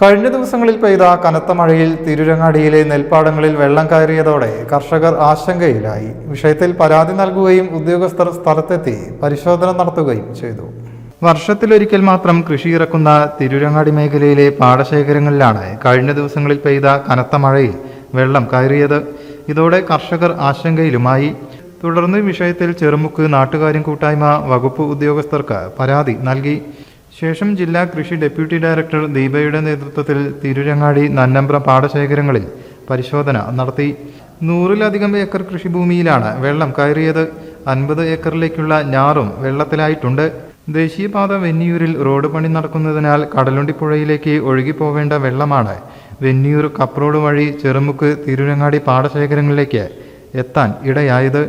കഴിഞ്ഞ ദിവസങ്ങളിൽ പെയ്ത കനത്ത മഴയിൽ തിരുരങ്ങാടിയിലെ നെൽപ്പാടങ്ങളിൽ വെള്ളം കയറിയതോടെ കർഷകർ ആശങ്കയിലായി. വിഷയത്തിൽ പരാതി നൽകുകയും ഉദ്യോഗസ്ഥർ സ്ഥലത്തെത്തി പരിശോധന നടത്തുകയും ചെയ്തു. വർഷത്തിലൊരിക്കൽ മാത്രം കൃഷി ഇറക്കുന്ന തിരുരങ്ങാടി മേഖലയിലെ പാടശേഖരങ്ങളിലാണ് കഴിഞ്ഞ ദിവസങ്ങളിൽ പെയ്ത കനത്ത മഴയിൽ വെള്ളം കയറിയത്. ഇതോടെ കർഷകർ ആശങ്കയിലുമായി. തുടർന്ന് വിഷയത്തിൽ ചെറുമുക്ക് നാട്ടുകാര്യം കൂട്ടായ്മ വകുപ്പ് ഉദ്യോഗസ്ഥർക്ക് പരാതി നൽകി. ശേഷം ജില്ലാ കൃഷി ഡെപ്യൂട്ടി ഡയറക്ടർ ദീപയുടെ നേതൃത്വത്തിൽ തിരുരങ്ങാടി നന്നമ്പ്ര പാടശേഖരങ്ങളിൽ പരിശോധന നടത്തി. നൂറിലധികം ഏക്കർ കൃഷിഭൂമിയിലാണ് വെള്ളം കയറിയത്. അൻപത് ഏക്കറിലേക്കുള്ള ഞാറും വെള്ളത്തിലായിട്ടുണ്ട്. ദേശീയപാത വെന്നിയൂരിൽ റോഡ് പണി നടക്കുന്നതിനാൽ കടലുണ്ടിപ്പുഴയിലേക്ക് ഒഴുകിപ്പോവേണ്ട വെള്ളമാണ്. വെന്നിയൂർ കപ്രോഡ് വഴി ചെറുമുക്ക് തിരുരങ്ങാടി പാടശേഖരങ്ങളിലേക്ക് എത്താൻ ഇടയായത്.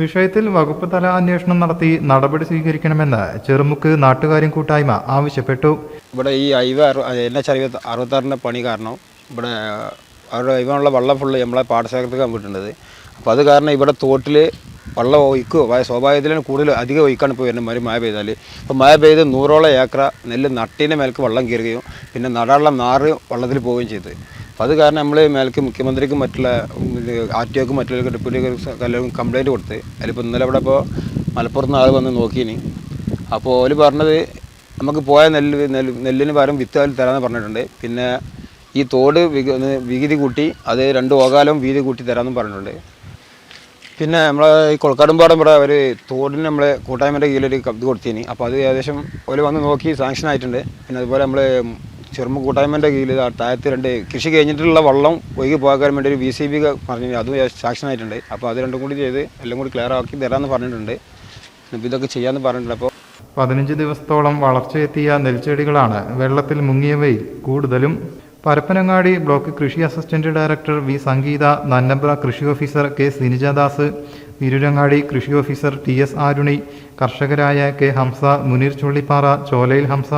വിഷയത്തിൽ വകുപ്പ് തല അന്വേഷണം നടത്തി നടപടി സ്വീകരിക്കണമെന്ന് ചെറുമുക്ക് നാട്ടുകാര്യം കൂട്ടായ്മ ആവശ്യപ്പെട്ടു. ഇവിടെ ഈ ഹൈവേ എൻ എച്ച് അറുപത്തി അറുപത്താറിന്റെ പണി കാരണം ഇവിടെ അവരുടെ ഇവനുള്ള വെള്ളം ഫുള്ള് നമ്മളെ പാടശേഖരത്തേക്ക് വിട്ടിട്ടുണ്ട് അപ്പോൾ അത് കാരണം ഇവിടെ തോട്ടിൽ വെള്ളം ഒഴിക്കുക സ്വാഭാവികത്തിലും കൂടുതൽ അധികം ഒഴിക്കാണ് ഇപ്പോൾ വരുന്നത് മഴ മഴ പെയ്താൽ അപ്പോൾ മഴ പെയ്ത് നൂറോളം ഏക്കർ നെല്ല് നട്ടിന്റെ മേൽക്ക് വെള്ളം കയറുകയും പിന്നെ നടാനുള്ള നാറ് വെള്ളത്തിൽ പോവുകയും ചെയ്തു. അപ്പോൾ അത് കാരണം നമ്മൾ മേലേക്ക് മുഖ്യമന്ത്രിക്കും മറ്റുള്ള ആർ ടി ഒക്കും മറ്റുള്ള ഡെപ്യൂട്ടിക്കും കംപ്ലയിന്റ് കൊടുത്ത് അതിലിപ്പോൾ ഇന്നലെ അവിടെ ഇപ്പോൾ മലപ്പുറത്ത് നിന്ന് ആൾ വന്ന് നോക്കിയിനി. അപ്പോൾ ഓൽ പറഞ്ഞത് നമുക്ക് പോയ നെല്ല് നെല്ല് നെല്ലിന് പകരം വിത്ത് തരാമെന്ന് പറഞ്ഞിട്ടുണ്ട്. പിന്നെ ഈ തോട് വിക ഒന്ന് വീതി കൂട്ടി അത് രണ്ട് ഓകാലം വീതി കൂട്ടി തരാമെന്നും പറഞ്ഞിട്ടുണ്ട്. പിന്നെ നമ്മളെ ഈ കൊളക്കാടുംപാടം ഇവിടെ അവർ തോടിന് നമ്മളെ കൂട്ടായ്മയുടെ കീഴിലൊരു കബ്ദ് കൊടുത്തിന്. അപ്പോൾ അത് ഏകദേശം ഒരു വന്ന് നോക്കി സാങ്ഷൻ ആയിട്ടുണ്ട്. പിന്നെ അതുപോലെ നമ്മൾ ചെറുമ്പ് കൂട്ടായ്മന്റെ കീഴിൽ താഴത്ത് രണ്ട് കൃഷി കഴിഞ്ഞിട്ടുള്ള വെള്ളം ഒഴുകി പോകാൻ വേണ്ടി ഒരു വി സി ബി പറഞ്ഞു. അതും സാക്ഷനായിട്ടുണ്ട് അപ്പോൾ അത് രണ്ടും കൂടി ചെയ്ത് എല്ലാം കൂടി ക്ലിയർ ആക്കി തരാമെന്ന് പറഞ്ഞിട്ടുണ്ട്. അപ്പോൾ ഇതൊക്കെ ചെയ്യാമെന്ന് പറഞ്ഞിട്ടുണ്ട്. അപ്പോൾ പതിനഞ്ച് ദിവസത്തോളം വളർച്ചയെത്തിയ നെൽച്ചെടികളാണ് വെള്ളത്തിൽ മുങ്ങിയവയിൽ കൂടുതലും. പരപ്പനങ്ങാടി ബ്ലോക്ക് കൃഷി assistant director V Sangeetha Nannambra കൃഷി ഓഫീസർ കെ സിനിജദാസ് തിരുരങ്ങാടി കൃഷി ഓഫീസർ ടി എസ് ആരുണി കർഷകരായ K Hamza Muneer Chullippara ചോലയിൽ Hamza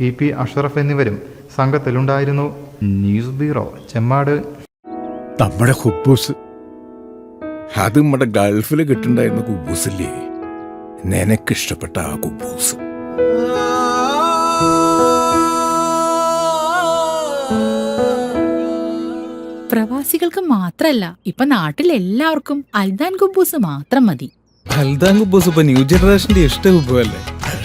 E P Ashraf എന്നിവരും സംഘത്തിലുണ്ടായിരുന്നു. News bureau Chemmad. നമ്മുടെ ഹുബൂസ്. അത് നമ്മുടെ ഗൾഫിൽ കിട്ടുണ്ടായിരുന്ന കുബൂസില്ലേ? നിനക്കിഷ്ടപ്പെട്ട ആ കുബൂസ്. പ്രവാസികൾക്ക് മാത്രല്ല ഇപ്പൊ നാട്ടിൽ എല്ലാവർക്കും അൽദാൻ കുബൂസ് മാത്രം മതി. അൽദാൻ കുബൂസ് ഇപ്പൊ ന്യൂ ജനറേഷന്റെ ഇഷ്ട കുബുവല്ലേ